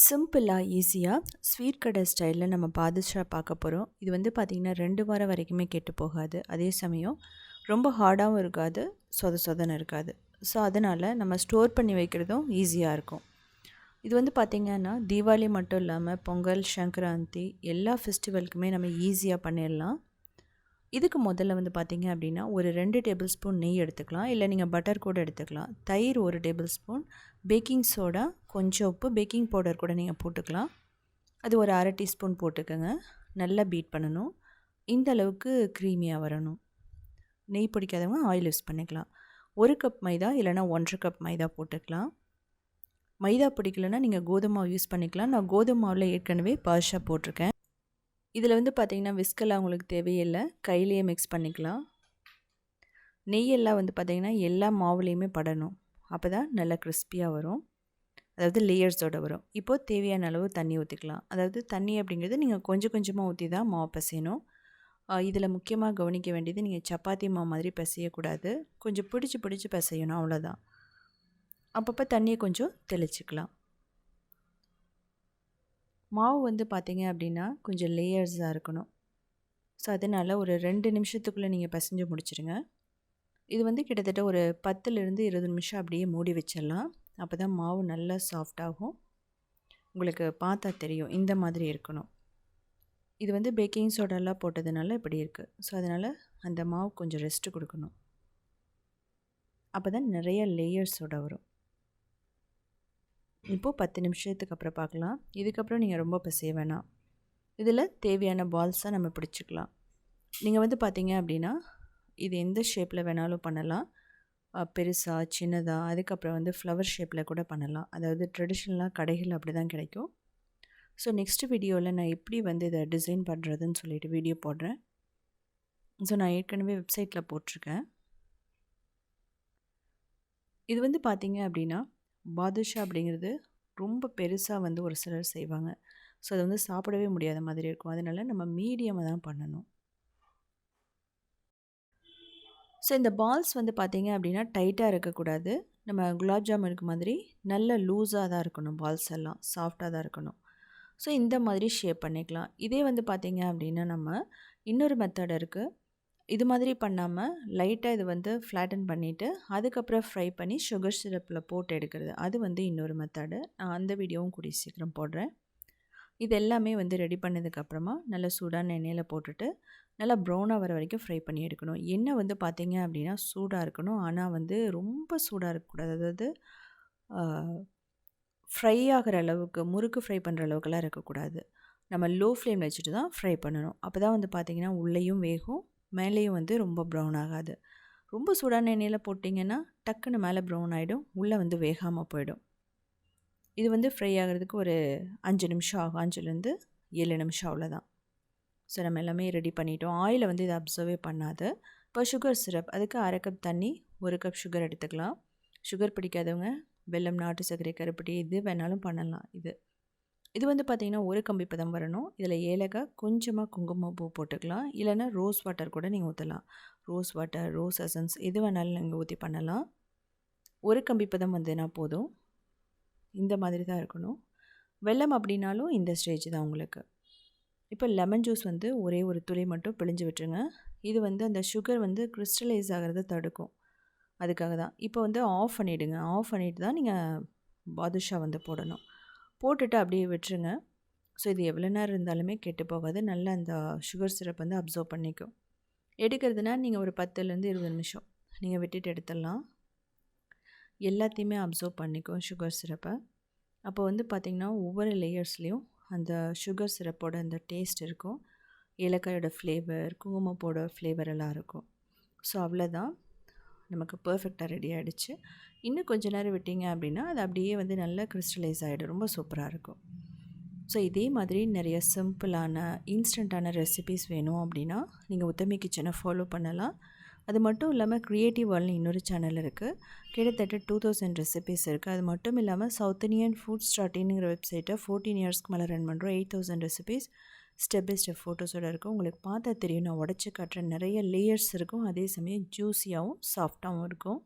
சிம்பிளாக ஈஸியாக ஸ்வீட் கடை ஸ்டைலில் நம்ம பாதுஷா பார்க்க போகிறோம் இது வந்து பார்த்திங்கன்னா ரெண்டு வாரம் வரைக்குமே கெட்டு போகாது. அதே சமயம் ரொம்ப ஹார்டாகவும் இருக்காது சொத சொதன்னு இருக்காது. ஸோ அதனால் நம்ம ஸ்டோர் பண்ணி வைக்கிறதும் ஈஸியாக இருக்கும். இது வந்து பார்த்திங்கன்னா தீபாவளி மட்டும் இல்லாமல் பொங்கல் சங்கராந்தி எல்லா ஃபெஸ்டிவலுக்குமே நம்ம ஈஸியாக பண்ணிடலாம். இதுக்கு முதல்ல வந்து பார்த்திங்க அப்படின்னா ஒரு ரெண்டு டேபிள் ஸ்பூன் நெய் எடுத்துக்கலாம். இல்லை நீங்கள் பட்டர் கூட எடுத்துக்கலாம். தயிர் ஒரு டேபிள் ஸ்பூன். பேக்கிங் சோடா கொஞ்சம் உப்பு. பேக்கிங் பவுடர் கூட நீங்கள் போட்டுக்கலாம். அது ஒரு அரை டீஸ்பூன் போட்டுக்கோங்க. நல்லா பீட் பண்ணணும். இந்த அளவுக்கு க்ரீமியாக வரணும். நெய் பிடிக்காதவங்க ஆயில் யூஸ் பண்ணிக்கலாம். ஒரு கப் மைதா இல்லைனா ஒன்றரை கப் மைதா போட்டுக்கலாம். மைதா பிடிக்கலன்னா நீங்கள் கோதுமை யூஸ் பண்ணிக்கலாம். நான் கோதுமாவில் ஏற்கனவே பாஷா போட்டிருக்கேன். இதில் வந்து பார்த்திங்கன்னா விஸ்கெல்லாம் உங்களுக்கு தேவையில்லை. கையிலேயே மிக்ஸ் பண்ணிக்கலாம். நெய்யெல்லாம் வந்து பார்த்திங்கன்னா எல்லா மாவுலேயுமே படணும். அப்போ தான் நல்லா கிறிஸ்பியாக வரும். அதாவது லேயர்ஸோடு வரும். இப்போது தேவையான அளவு தண்ணி ஊற்றிக்கலாம் அதாவது தண்ணி அப்படிங்கிறது நீங்கள் கொஞ்சம் கொஞ்சமாக ஊற்றி தான் மாவு பசையணும். இதில் முக்கியமாக கவனிக்க வேண்டியது நீங்கள் சப்பாத்தி மாவு மாதிரி பசையக்கூடாது. கொஞ்சம் பிடிச்சி பிடிச்சி பசையணும் அவ்வளோதான் அப்பப்போ தண்ணியை கொஞ்சம் தெளிச்சிக்கலாம். மாவு வந்து பார்த்திங்க அப்படின்னா கொஞ்சம் லேயர்ஸாக இருக்கணும். ஸோ அதனால் ஒரு ரெண்டு நிமிஷத்துக்குள்ளே நீங்கள் பசைஞ்சு முடிச்சிடுங்க இது வந்து கிட்டத்தட்ட ஒரு பத்துலேருந்து இருபது நிமிஷம் அப்படியே மூடி வச்சிடலாம். அப்போ தான் மாவு நல்லா சாஃப்டாகும் உங்களுக்கு பார்த்தா தெரியும் இந்த மாதிரி இருக்கணும். இது வந்து பேக்கிங் சோடாலாம் போட்டதுனால இப்படி இருக்குது ஸோ அதனால் அந்த மாவு கொஞ்சம் ரெஸ்ட்டு கொடுக்கணும். அப்போ தான் நிறைய லேயர்ஸோட வரும். இப்போது பத்து நிமிஷத்துக்கு அப்புறம் பார்க்கலாம். இதுக்கப்புறம் நீங்கள் ரொம்ப பசைய வேணாம். இதில் தேவையான பால்ஸாக நம்ம பிடிச்சிக்கலாம். நீங்கள் வந்து பார்த்தீங்க அப்படின்னா இது எந்த ஷேப்பில் வேணாலும் பண்ணலாம். பெருசாக சின்னதாக அதுக்கப்புறம் வந்து ஃப்ளவர் ஷேப்பில் கூட பண்ணலாம். அதாவது ட்ரெடிஷ்னலாக கடைகள் அப்படி தான் கிடைக்கும். ஸோ நெக்ஸ்ட் வீடியோவில் நான் எப்படி வந்து இதை டிசைன் பண்ணுறதுன்னு சொல்லிட்டு வீடியோ போடுறேன். ஸோ நான் ஏற்கனவே வெப்சைட்டில் போட்டிருக்கேன். இது வந்து பார்த்தீங்க அப்படின்னா பாதுஷா அப்படிங்கிறது ரொம்ப பெருசாக வந்து ஒரு சிலர் செய்வாங்க. ஸோ அதை வந்து சாப்பிடவே முடியாத மாதிரி இருக்கும். அதனால் நம்ம மீடியமாக தான் பண்ணணும். ஸோ இந்த பால்ஸ் வந்து பார்த்திங்க அப்படின்னா டைட்டாக இருக்கக்கூடாது. நம்ம குலாப் ஜாமுன் இருக்க மாதிரி நல்ல லூஸாக தான் இருக்கணும் பால்ஸ் எல்லாம். சாஃப்டாக தான் இருக்கணும். ஸோ இந்த மாதிரி ஷேப் பண்ணிக்கலாம். இதே வந்து பார்த்திங்க அப்படின்னா நம்ம இன்னொரு மெத்தட் இருக்குது இது மாதிரி பண்ணாமல் லைட்டாக இது வந்து ஃப்ளாட்டன் பண்ணிவிட்டு அதுக்கப்புறம் ஃப்ரை பண்ணி சுகர் சிரப்பில் போட்டு எடுக்கிறது. அது வந்து இன்னொரு மெத்தடு நான் அந்த வீடியோவும் கூடிய சீக்கிரம் போடுறேன். இது எல்லாமே வந்து ரெடி பண்ணதுக்கப்புறமா நல்லா சூடான எண்ணெயில் போட்டுட்டு நல்லா ப்ரௌனாக வர வரைக்கும் ஃப்ரை பண்ணி எடுக்கணும். எண்ணெய் வந்து பார்த்திங்க அப்படின்னா சூடாக இருக்கணும். ஆனால் வந்து ரொம்ப சூடாக இருக்கக்கூடாது அதாவது ஃப்ரை ஆகிற அளவுக்கு முறுக்கு ஃப்ரை பண்ணுற அளவுக்குலாம் இருக்கக்கூடாது நம்ம லோ ஃப்ளேமில் வச்சுட்டு தான் ஃப்ரை பண்ணணும். அப்போ தான் வந்து பார்த்திங்கன்னா உள்ளேயும் வேகும் மேலேயும் வந்து ரொம்ப ப்ரௌன் ஆகாது. ரொம்ப சூடான எண்ணெயில் போட்டிங்கன்னா டக்குன்னு மேலே ப்ரௌன் ஆகிடும் உள்ளே வந்து வேகாமல் போயிடும். இது வந்து ஃப்ரை ஆகிறதுக்கு ஒரு அஞ்சு நிமிஷம் ஆகும். அஞ்சுலேருந்து ஏழு நிமிஷம் அவ்வளோதான் ஸோ நம்ம எல்லாமே ரெடி பண்ணிட்டோம். ஆயிலை வந்து இதை அப்சர்வே பண்ணாது. இப்போ சுகர் சிரப் அதுக்கு அரை கப் தண்ணி ஒரு கப் சுகர் எடுத்துக்கலாம். சுகர் பிடிக்காதவங்க வெல்லம் நாட்டு சர்க்கரை கருப்பட்டி இது வேணாலும் பண்ணலாம். இது இது வந்து பார்த்திங்கன்னா ஒரு கம்பி பதம் வரணும். இதில் ஏலக்காய் கொஞ்சமாக குங்குமம் பூ போட்டுக்கலாம். இல்லைன்னா ரோஸ் வாட்டர் கூட நீங்கள் ஊற்றலாம் ரோஸ் வாட்டர் ரோஸ் அசன்ஸ் எது வேணாலும் நீங்கள் ஊற்றி பண்ணலாம். ஒரு கம்பி பதம் வந்ததுன்னா போதும். இந்த மாதிரி தான் இருக்கணும். வெள்ளம் அப்படின்னாலும் இந்த ஸ்டேஜ் தான் உங்களுக்கு. இப்போ லெமன் ஜூஸ் வந்து ஒரே ஒரு துளி மட்டும் பிழிஞ்சு விட்டுருங்க. இது வந்து அந்த சுகர் வந்து கிறிஸ்டலைஸ் ஆகிறத தடுக்கும். அதுக்காக தான். இப்போ வந்து ஆஃப் பண்ணிவிடுங்க ஆஃப் பண்ணிவிட்டு தான் நீங்கள் பாதுஷா வந்து போடணும். போட்டுட்டு அப்படியே விட்டுருங்க. ஸோ இது எவ்வளோ நேரம் இருந்தாலுமே கெட்டு போகாது. நல்லா அந்த சுகர் சிரப் வந்து அப்சர்வ் பண்ணிக்கும். எடுக்கிறதுனா நீங்கள் ஒரு பத்துலேருந்து இருபது நிமிஷம். நீங்கள் விட்டுட்டு எடுத்துடலாம். எல்லாத்தையுமே அப்சர்வ் பண்ணிக்கும் சுகர் சிரப்பை அப்போ வந்து பார்த்திங்கன்னா ஒவ்வொரு லேயர்ஸ்லேயும் அந்த சுகர் சிரப்போட அந்த டேஸ்ட் இருக்கும். ஏலக்காயோட ஃப்ளேவர் குங்குமப்போட ஃப்ளேவர் எல்லாம் இருக்கும். ஸோ அவ்வளோதான். நமக்கு பர்ஃபெக்டாக ரெடி ஆகிடுச்சு இன்னும் கொஞ்சம் நேரம் விட்டிங்க அப்படின்னா அது அப்படியே வந்து நல்லா கிறிஸ்டலைஸ் ஆகிடும் ரொம்ப சூப்பராக இருக்கும். ஸோ இதே மாதிரி நிறைய சிம்பிளான இன்ஸ்டண்ட்டான ரெசிபீஸ் வேணும் அப்படின்னா நீங்கள் உத்தமி கிச்சனை ஃபாலோ பண்ணலாம். அது மட்டும் இல்லாமல் க்ரியேட்டிவ் வேர்ல்னு இன்னொரு சேனல் இருக்குது கிட்டத்தட்ட டூ தௌசண்ட் ரெசிபீஸ் இருக்குது அது மட்டும் இல்லாமல் சவுத் இண்டியன் ஃபுட் ஸ்டார்டிங்கிற வெப்சைட்டை ஃபோர்டீன் இயர்ஸ்க்கு மேலே ரன் பண்ணுறோம் eight thousand recipes step by step ஃபோட்டோஸோடு இருக்கும் உங்களுக்கு பார்த்தா தெரியும். நான் உடச்சி காட்டுற நிறைய லேயர்ஸ் இருக்கும். அதே சமயம் ஜூஸியாகவும் சாஃப்டாகவும் இருக்கும்.